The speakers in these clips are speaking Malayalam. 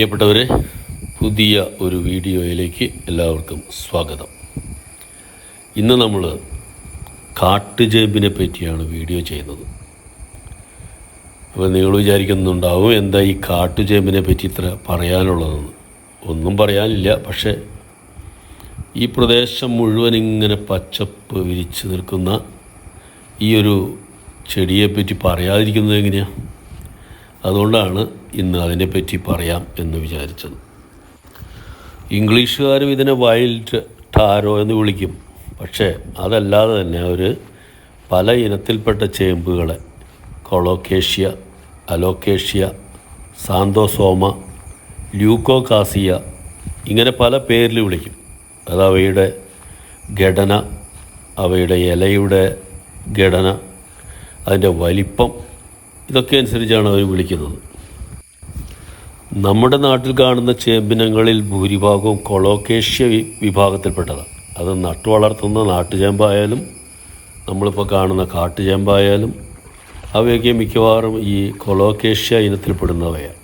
പ്രിയപ്പെട്ടവരെ പുതിയ ഒരു വീഡിയോയിലേക്ക് എല്ലാവർക്കും സ്വാഗതം. ഇന്ന് നമ്മൾ കാട്ടുജേബിനെ പറ്റിയാണ് വീഡിയോ ചെയ്യുന്നത്. അപ്പോൾ നിങ്ങൾ വിചാരിക്കുന്നുണ്ടാവും എന്താ ഈ കാട്ടുജേബിനെ പറ്റി ഇത്ര പറയാനുള്ളതെന്ന്. ഒന്നും പറയാനില്ല പക്ഷേ ഈ പ്രദേശം മുഴുവൻ ഇങ്ങനെ പച്ചപ്പ് വിരിച്ച് നിൽക്കുന്ന ഈ ഒരു ചെടിയെപ്പറ്റി പറയാതിരിക്കുന്നത് എങ്ങനെയാണ് അതുകൊണ്ടാണ് ഇന്ന് അതിനെപ്പറ്റി പറയാം എന്ന് വിചാരിച്ചത്. ഇംഗ്ലീഷുകാരും ഇതിനെ വൈൽഡ് ടാരോ എന്ന് വിളിക്കും. പക്ഷേ അതല്ലാതെ തന്നെ അവർ പല ഇനത്തിൽപ്പെട്ട ചേമ്പുകളെ കൊളോക്കേഷ്യ അലോക്കേഷ്യ സാന്തോസോമ ല്യൂക്കോകാസിയ ഇങ്ങനെ പല പേരിൽ വിളിക്കും. അത് അവയുടെ ഘടന അവയുടെ ഇലയുടെ ഘടന അതിന്റെ വലിപ്പം ഇതൊക്കെ അനുസരിച്ചാണ് അവർ വിളിക്കുന്നത്. നമ്മുടെ നാട്ടിൽ കാണുന്ന ചേമ്പിനങ്ങളിൽ ഭൂരിഭാഗവും കൊളോക്കേഷ്യ വിഭാഗത്തിൽപ്പെട്ടതാണ്. അത് നട്ടു വളർത്തുന്ന നാട്ടുചേമ്പായാലും നമ്മളിപ്പോൾ കാണുന്ന കാട്ടുചേമ്പായാലും അവയൊക്കെ മിക്കവാറും ഈ കൊളോക്കേഷ്യ ഇനത്തിൽപ്പെടുന്നവയാണ്.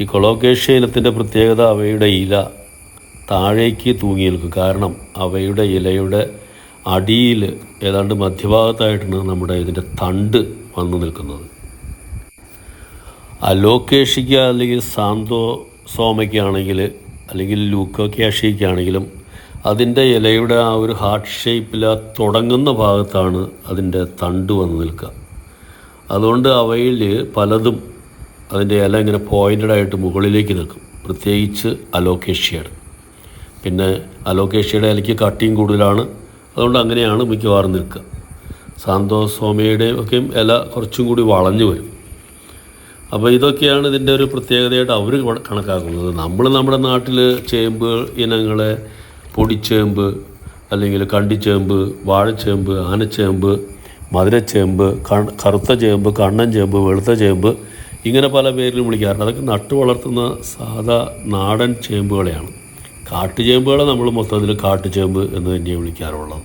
ഈ കൊളോക്കേഷ്യ ഇനത്തിന്റെ പ്രത്യേകത അവയുടെ ഇല താഴേക്ക് തൂങ്ങി നിൽക്കും. കാരണം അവയുടെ ഇലയുടെ അടിയിൽ ഏതാണ്ട് മധ്യഭാഗത്തായിട്ടാണ് നമ്മുടെ ഇതിന്റെ തണ്ട് വന്നു നിൽക്കുന്നത്. അലോക്കേഷിക്ക അല്ലെങ്കിൽ സാന്തോ സോമയ്ക്കാണെങ്കിൽ അല്ലെങ്കിൽ ലൂക്കോക്യാഷിക്കാണെങ്കിലും അതിന്റെ ഇലയുടെ ആ ഒരു ഹാർട്ട് ഷേപ്പിൽ ആ തുടങ്ങുന്ന ഭാഗത്താണ് അതിന്റെ തണ്ട് വന്ന് നിൽക്കുക. അതുകൊണ്ട് അവയിൽ പലതും അതിന്റെ ഇല ഇങ്ങനെ പോയിന്റഡ് ആയിട്ട് മുകളിലേക്ക് നിൽക്കും. പ്രത്യേകിച്ച് അലോക്കേഷ്യയുടെ പിന്നെ അലോക്കേഷ്യയുടെ ഇലയ്ക്ക് കട്ടിയും കൂടുതലാണ്. അതുകൊണ്ട് അങ്ങനെയാണ് മിക്കവാറും നിൽക്കുക. സാന്തോസോമയുടെ ഒക്കെ ഇല കുറച്ചും കൂടി വളഞ്ഞു വരും. അപ്പോൾ ഇതൊക്കെയാണ് ഇതിന്റെ ഒരു പ്രത്യേകതയായിട്ട് അവർ കണക്കാക്കുന്നത്. നമ്മൾ നമ്മുടെ നാട്ടിൽ ചേമ്പ് ഇനങ്ങളെ പൊടിച്ചേമ്പ് അല്ലെങ്കിൽ കണ്ടിച്ചേമ്പ് വാഴച്ചേമ്പ് ആനച്ചേമ്പ് മധുരച്ചേമ്പ് കറുത്ത ചേമ്പ് കണ്ണൻ ചേമ്പ് വെളുത്ത ചേമ്പ് ഇങ്ങനെ പല പേരിലും വിളിക്കാറുണ്ട്. അതൊക്കെ നട്ടു വളർത്തുന്ന സാധാ നാടൻ ചേമ്പുകളെയാണ്. കാട്ടുചേമ്പുകളെ നമ്മൾ മൊത്തത്തിൽ കാട്ടുചേമ്പ് എന്ന് തന്നെയാണ് വിളിക്കാറുള്ളത്.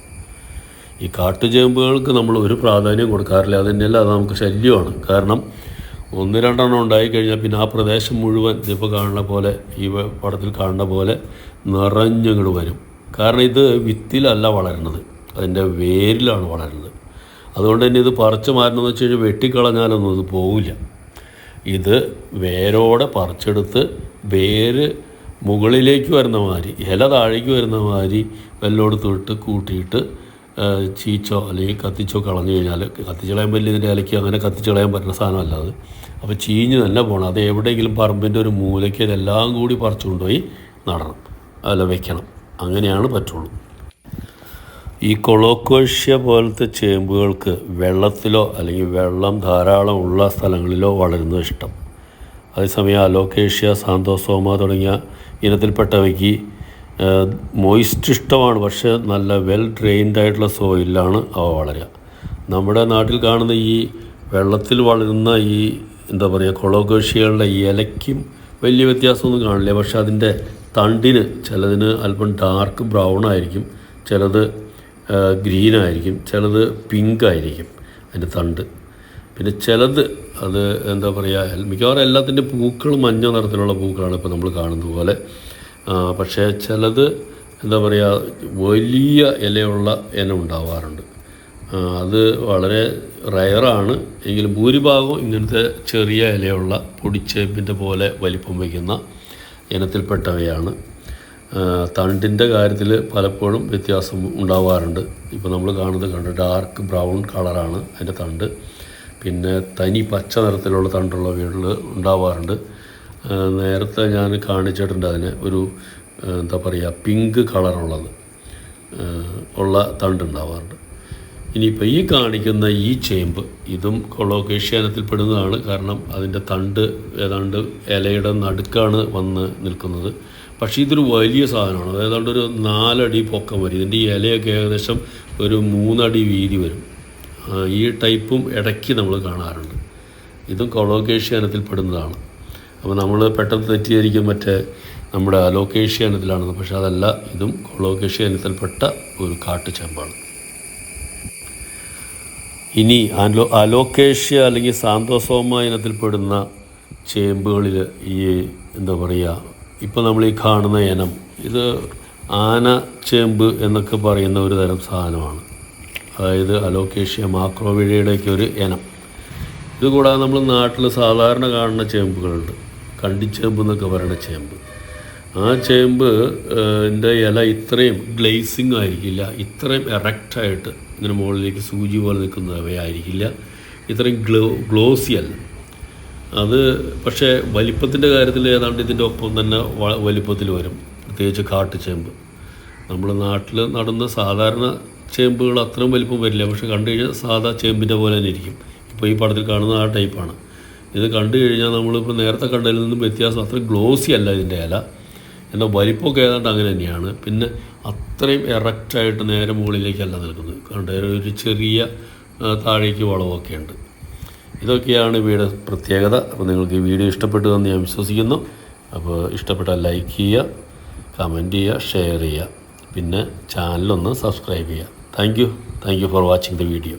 ഈ കാട്ടുചേമ്പുകൾക്ക് നമ്മൾ ഒരു പ്രാധാന്യം കൊടുക്കാറില്ല. അത് തന്നെയല്ല അത് നമുക്ക് ശല്യമാണ്. കാരണം ഒന്ന് രണ്ടെണ്ണം ഉണ്ടായിക്കഴിഞ്ഞാൽ പിന്നെ ആ പ്രദേശം മുഴുവൻ ഇതിപ്പോൾ കാണുന്ന പോലെ ഈ പടത്തിൽ കാണുന്ന പോലെ നിറഞ്ഞങ്ങോട് വരും. കാരണം ഇത് വിത്തിലല്ല വളരുന്നത്. അതിന്റെ വേരിലാണ് വളരുന്നത്. അതുകൊണ്ട് തന്നെ ഇത് പറിച്ച് മാറ്റണമെന്ന് വെച്ച് കഴിഞ്ഞാൽ വെട്ടിക്കളഞ്ഞാലൊന്നും ഇത് പോവില്ല. ഇത് വേരോടെ പറിച്ചെടുത്ത് വേര് മുകളിലേക്ക് വരുന്ന മാതിരി ഇല താഴേക്ക് വരുന്ന മാതിരി വെല്ലോടത്തിട്ട് കൂട്ടിയിട്ട് ആ, ചീച്ചോ അല്ലെങ്കിൽ കത്തിച്ചോ കളഞ്ഞു കഴിഞ്ഞാൽ കത്തിച്ച് കളയാൻ വലിയ ഇതിന്റെ ഇലയ്ക്ക് അങ്ങനെ കത്തിച്ച് കളയാൻ പറ്റുന്ന സാധനമല്ല അത്. അപ്പോൾ ചീഞ്ഞ് തന്നെ പോകണം. അത് എവിടെയെങ്കിലും പറമ്പിന്റെ ഒരു മൂലയ്ക്ക് എല്ലാം കൂടി പറിച്ചു കൊണ്ടുപോയി നടണം. അല്ല വെക്കണം. അങ്ങനെയാണ് പറ്റുള്ളൂ. ഈ കൊളോക്കോഷ്യ പോലത്തെ ചേമ്പുകൾക്ക് വെള്ളത്തിലോ അല്ലെങ്കിൽ വെള്ളം ധാരാളം ഉള്ള സ്ഥലങ്ങളിലോ വളരുന്നത് ഇഷ്ടം. അതേസമയം അലോക്കേഷ്യ സാന്തോസോമ തുടങ്ങിയ ഇനത്തിൽപ്പെട്ടവയ്ക്ക് മോയിസ്റ്റ് ഇഷ്ടമാണ് പക്ഷേ നല്ല വെൽ ഡ്രെയിൻഡ് ആയിട്ടുള്ള സോയിലാണ് അവ വളരുക. നമ്മുടെ നാട്ടിൽ കാണുന്ന ഈ വെള്ളത്തിൽ വളരുന്ന ഈ എന്താ പറയുക കൊളോക്കേഷ്യകളുടെ ഇലയ്ക്കും വലിയ വ്യത്യാസമൊന്നും കാണില്ല. പക്ഷേ അതിന്റെ തണ്ടിന് ചിലതിന് അല്പം ഡാർക്ക് ബ്രൗൺ ആയിരിക്കും ചിലത് ഗ്രീൻ ആയിരിക്കും ചിലത് പിങ്ക് ആയിരിക്കും അതിന്റെ തണ്ട്. പിന്നെ ചിലത് അത് എന്താ പറയുക മിക്കവാറും എല്ലാത്തിന്റെ പൂക്കൾ മഞ്ഞ നിറത്തിലുള്ള പൂക്കളാണ് ഇപ്പോൾ നമ്മൾ കാണുന്നത് പോലെ. പക്ഷേ ചിലത് എന്താ പറയുക വലിയ ഇലയുള്ള ഇനം ഉണ്ടാവാറുണ്ട്. അത് വളരെ റയറാണ്. എങ്കിലും ഭൂരിഭാഗവും ഇങ്ങനത്തെ ചെറിയ ഇലയുള്ള പൊടിച്ചേമ്പിന്റെ പോലെ വലിപ്പം വയ്ക്കുന്ന ഇനത്തിൽപ്പെട്ടവയാണ്. തണ്ടിന്റെ കാര്യത്തിൽ പലപ്പോഴും വ്യത്യാസം ഉണ്ടാവാറുണ്ട്. ഇപ്പോൾ നമ്മൾ കാണുന്നത് കണ്ട് ഡാർക്ക് ബ്രൗൺ കളറാണ് അതിന്റെ തണ്ട്. പിന്നെ തനി പച്ച നിറത്തിലുള്ള തണ്ടുള്ള വീട്ടിൽ ഉണ്ടാവാറുണ്ട്. നേരത്തെ ഞാൻ കാണിച്ചിട്ടുണ്ട് അതിന് ഒരു എന്താ പറയുക പിങ്ക് കളറുള്ളത് ഉള്ള തണ്ടുണ്ടാവാറുണ്ട് ഇനിയിപ്പോൾ ഈ കാണിക്കുന്ന ഈ ചേമ്പ് ഇതും കൊളോക്കേഷ്യാനത്തിൽപ്പെടുന്നതാണ് കാരണം അതിന്റെ തണ്ട് ഏതാണ്ട് ഇലയുടെ നടുക്കാണ് വന്ന് നിൽക്കുന്നത്. പക്ഷേ ഇതൊരു വലിയ സാധനമാണ്. ഏതാണ്ട് ഒരു നാലടി പൊക്കം വരും. ഇതിന്റെ ഈ ഇലയൊക്കെ ഏകദേശം ഒരു മൂന്നടി വീതി വരും. ഈ ടൈപ്പും ഇടയ്ക്ക് നമ്മൾ കാണാറുണ്ട്. ഇതും കൊളോക്കേഷ്യാനത്തിൽപ്പെടുന്നതാണ് അപ്പോൾ നമ്മൾ പെട്ടെന്ന് തെറ്റിദ്ധരിക്കും മറ്റേ നമ്മുടെ അലോക്കേഷ്യാനത്തിലാണെന്ന് പക്ഷെ അതല്ല ഇതും കൊളോക്കേഷ്യാനത്തിൽപ്പെട്ട ഒരു കാട്ടുചേമ്പാണ്. ഇനി അലോ അലോക്കേഷ്യ അല്ലെങ്കിൽ സാന്തോസോമ ഇനത്തിൽപ്പെടുന്ന ചേമ്പുകളിൽ ഈ എന്താ പറയുക ഇപ്പോൾ നമ്മൾ ഈ കാണുന്ന ഇനം ഇത് ആന ചേമ്പ് എന്നൊക്കെ പറയുന്ന ഒരു തരം സാധനമാണ്. അതായത് അലോക്കേഷ്യ മാക്രോവിഴയുടെയൊക്കെ ഒരു ഇനം. ഇതുകൂടാതെ നമ്മൾ നാട്ടിൽ സാധാരണ കാണുന്ന ചേമ്പുകളുണ്ട്. കണ്ടിച്ചേമ്പ് എന്നൊക്കെ പറയുന്ന ചേമ്പ്. ആ ചേമ്പ് എന്റെ ഇല ഇത്രയും ഗ്ലേസിങ് ആയിരിക്കില്ല ഇത്രയും എറക്റ്റായിട്ട് ഇങ്ങനെ മുകളിലേക്ക് സൂചി പോലെ നിൽക്കുന്നവയായിരിക്കില്ല ഇത്രയും ഗ്ലോ ഗ്ലോസി അല്ല. അത് പക്ഷേ വലിപ്പത്തിന്റെ കാര്യത്തിൽ ഏതാണ്ട് ഇതിന്റെ ഒപ്പം തന്നെ വലിപ്പത്തിൽ വരും പ്രത്യേകിച്ച് കാട്ടു ചേമ്പ്. നമ്മൾ നാട്ടിൽ നടുന്ന സാധാരണ ചേമ്പുകൾ അത്രയും വലിപ്പം വരില്ല പക്ഷെ കണ്ടു കഴിഞ്ഞാൽ സാധാ ചേമ്പിന്റെ പോലെ തന്നെ ഇരിക്കും. ഇപ്പോൾ ഈ പടത്തിൽ കാണുന്ന ആ ടൈപ്പാണ്. ഇത് കണ്ടു കഴിഞ്ഞാൽ നമ്മളിപ്പോൾ നേരത്തെ കണ്ടതിൽ നിന്നും വ്യത്യാസം അത്ര ഗ്ലോസി അല്ല ഇതിന്റെ ഇല. എന്നാൽ വലിപ്പമൊക്കെ ഏതാണ്ട് അങ്ങനെ തന്നെയാണ്. പിന്നെ അത്രയും എറക്റ്റായിട്ട് നേരെ മുകളിലേക്കല്ല നിൽക്കുന്നത്. കണ്ട? ഒരു ചെറിയ താഴേക്ക് വളവൊക്കെ ഉണ്ട്. ഇതൊക്കെയാണ് ഇവയുടെ പ്രത്യേകത. അപ്പോൾ നിങ്ങൾക്ക് ഈ വീഡിയോ ഇഷ്ടപ്പെട്ടു എന്ന് ഞാൻ വിശ്വസിക്കുന്നു. അപ്പോൾ ഇഷ്ടപ്പെട്ടാൽ ലൈക്ക് ചെയ്യുക കമന്റ് ചെയ്യുക ഷെയർ ചെയ്യുക. പിന്നെ ചാനലൊന്ന് സബ്സ്ക്രൈബ് ചെയ്യുക. Thank you. Thank you for watching the video.